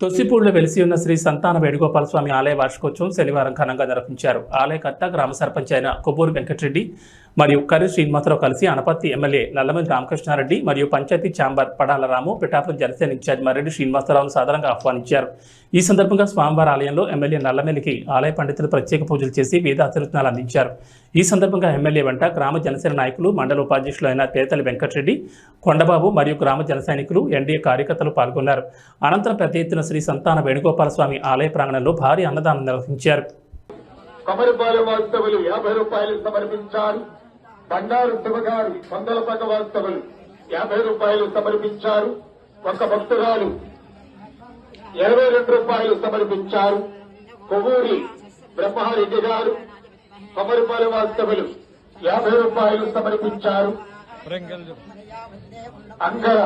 తొసిపూడిలో వెలిసి ఉన్న శ్రీ సంతాన వేణుగోపాల స్వామి ఆలయ వార్షికోత్సవం శనివారం ఘనంగా నిర్వహించారు. ఆలయకర్త గ్రామ సర్పంచ్ అయిన కొబ్బూరు వెంకటరెడ్డి మరియు కర్రి శ్రీనివాసరావు కలిసి అనపర్తి ఎమ్మెల్యే నల్లమల్లి రామకృష్ణారెడ్డి మరియు పంచాయతీ ఛాంబర్ పడాల రాము పిఠాపురం జనసేన ఇన్ఛార్జ్ మర్రెడ్డి శ్రీనివాసరావును సాధారణంగా ఆహ్వానించారు. ఈ సందర్భంగా స్వామివారి ఆలయంలో ఎమ్మెల్యే నల్లమెల్లికి ఆలయ పండితులు ప్రత్యేక పూజలు చేసి వేదాశీర్వచనాలు అందించారు. ఈ సందర్భంగా ఎమ్మెల్యే వెంట గ్రామ జనసేన నాయకులు మండల ఉపాధ్యక్షులు అయిన తేతలి వెంకటరెడ్డి కొండబాబు మరియు గ్రామ జనసైనికులు ఎన్డీఏ కార్యకర్తలు పాల్గొన్నారు. అనంతరం పెద్ద ఎత్తున శ్రీ సంతాన వేణుగోపాల స్వామి ఆలయ ప్రాంగణంలో భారీ అన్నదానం నిర్వహించారు. కమరిపాలెం వాస్తవులు యాభై రూపాయలు సమర్పించారు. బండారు శివగారు వందలపక వాస్తవులు యాభై రూపాయలు సమర్పించారు. ఒక భక్తురాలు ఇరవై రెండు రూపాయలు సమర్పించారు. కొవ్వూరి బ్రహ్మారెడ్డి గారు కమరిపాలెం వాస్తవులు యాభై రూపాయలు సమర్పించారు. అంగర